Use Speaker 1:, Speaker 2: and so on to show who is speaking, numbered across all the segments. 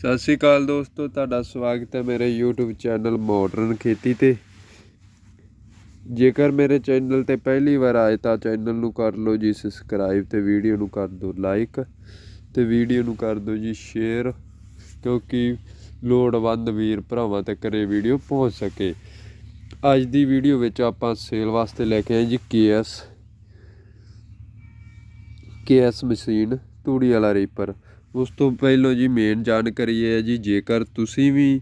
Speaker 1: ਸਤਿ ਸ਼੍ਰੀ ਅਕਾਲ ਦੋਸਤੋ, ਤੁਹਾਡਾ ਸਵਾਗਤ ਹੈ ਮੇਰੇ YouTube ਚੈਨਲ ਮਾਡਰਨ ਖੇਤੀ ਤੇ। ਜੇਕਰ ਮੇਰੇ ਚੈਨਲ ਤੇ ਪਹਿਲੀ ਵਾਰ ਆਏ ਤਾਂ ਚੈਨਲ ਨੂੰ ਕਰ ਲਓ ਜੀ ਸਬਸਕ੍ਰਾਈਬ ਤੇ ਵੀਡੀਓ ਨੂੰ ਕਰ ਦਿਓ ਲਾਈਕ ਤੇ ਵੀਡੀਓ ਨੂੰ ਕਰ ਦਿਓ ਜੀ ਸ਼ੇਅਰ ਕਿਉਂਕਿ ਲੋੜਵੰਦ ਵੀਰ ਭਰਾਵਾਂ ਤੱਕ ਇਹ ਵੀਡੀਓ ਪਹੁੰਚ ਸਕੇ। ਅੱਜ ਦੀ ਵੀਡੀਓ ਵਿੱਚ ਆਪਾਂ ਸੇਲ ਵਾਸਤੇ ਲੈ ਕੇ ਆਏ ਜੀ KS KS ਮਸ਼ੀਨ ਤੂੜੀ ਵਾਲਾ ਰੀਪਰ ਉਸ ਤੋਂ ਪਹਿਲਾਂ ਜੀ ਮੇਨ ਜਾਣਕਾਰੀ ਇਹ ਹੈ ਜੀ, ਜੇਕਰ ਤੁਸੀਂ ਵੀ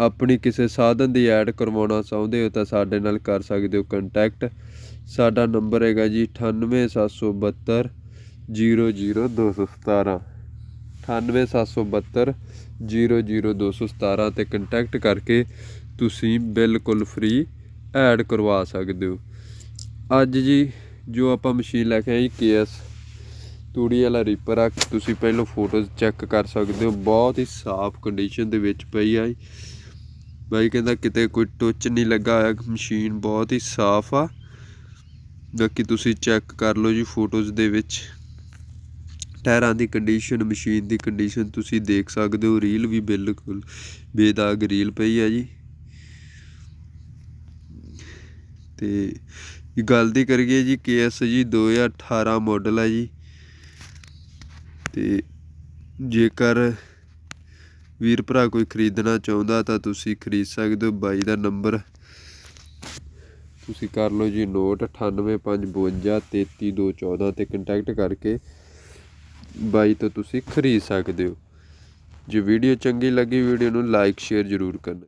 Speaker 1: ਆਪਣੀ ਕਿਸੇ ਸਾਧਨ ਦੀ ਐਡ ਕਰਵਾਉਣਾ ਚਾਹੁੰਦੇ ਹੋ ਤਾਂ ਸਾਡੇ ਨਾਲ ਕਰ ਸਕਦੇ ਹੋ ਕੰਟੈਕਟ ਸਾਡਾ ਨੰਬਰ ਹੈਗਾ ਜੀ 98772 00217 98772 00217 ਤੇ ਕੰਟੈਕਟ ਕਰਕੇ ਤੁਸੀਂ ਬਿਲਕੁਲ ਫ੍ਰੀ ਐਡ ਕਰਵਾ ਸਕਦੇ ਹੋ। ਅੱਜ ਜੀ ਜੋ ਆਪਾਂ ਮਸ਼ੀਨ ਲੈ ਕੇ ਆਏ ਕੇਐਸ ਤੂੜੀ ਵਾਲਾ ਰੀਪਰ ਆ, ਤੁਸੀਂ ਪਹਿਲਾਂ ਫੋਟੋਜ਼ ਚੈੱਕ ਕਰ ਸਕਦੇ ਹੋ, ਬਹੁਤ ਹੀ ਸਾਫ਼ ਕੰਡੀਸ਼ਨ ਦੇ ਵਿੱਚ ਪਈ ਆ ਬਾਈ ਕਹਿੰਦਾ ਕਿਤੇ ਕੋਈ ਟੁੱਚ ਨਹੀਂ ਲੱਗਾ ਹੋਇਆ, ਮਸ਼ੀਨ ਬਹੁਤ ਹੀ ਸਾਫ਼ ਆ। ਬਾਕੀ ਤੁਸੀਂ ਚੈੱਕ ਕਰ ਲਓ ਜੀ ਫੋਟੋਜ਼ ਦੇ ਵਿੱਚ। ਟਾਇਰਾਂ ਦੀ ਕੰਡੀਸ਼ਨ ਮਸ਼ੀਨ ਦੀ ਕੰਡੀਸ਼ਨ ਤੁਸੀਂ ਦੇਖ ਸਕਦੇ ਹੋ, ਰੀਲ ਵੀ ਬਿਲਕੁਲ ਬੇਦਾਗ ਰੀਲ ਪਈ ਆ ਜੀ। ਤੇ ਗੱਲ ਦੀ ਕਰੀਏ ਜੀ ਕੇਐਸ ਜੀ 2018 ਮਾਡਲ ਹੈ ਜੀ। ਤੇ ਜੇਕਰ ਵੀਰ ਭਰਾ ਕੋਈ ਖਰੀਦਣਾ ਚਾਹੁੰਦਾ ਤਾਂ ਤੁਸੀਂ ਖਰੀਦ ਸਕਦੇ ਹੋ। ਬਾਈ ਦਾ ਨੰਬਰ ਤੁਸੀਂ ਕਰ ਲਓ ਜੀ ਨੋਟ 9855233214 ਤੇ ਕੰਟੈਕਟ ਕਰਕੇ ਬਾਈ ਤੋਂ ਤੁਸੀਂ ਖਰੀਦ ਸਕਦੇ ਹੋ। ਜੇ ਵੀਡੀਓ ਚੰਗੀ ਲੱਗੀ ਵੀਡੀਓ ਨੂੰ ਲਾਈਕ ਸ਼ੇਅਰ ਜ਼ਰੂਰ ਕਰਨਾ।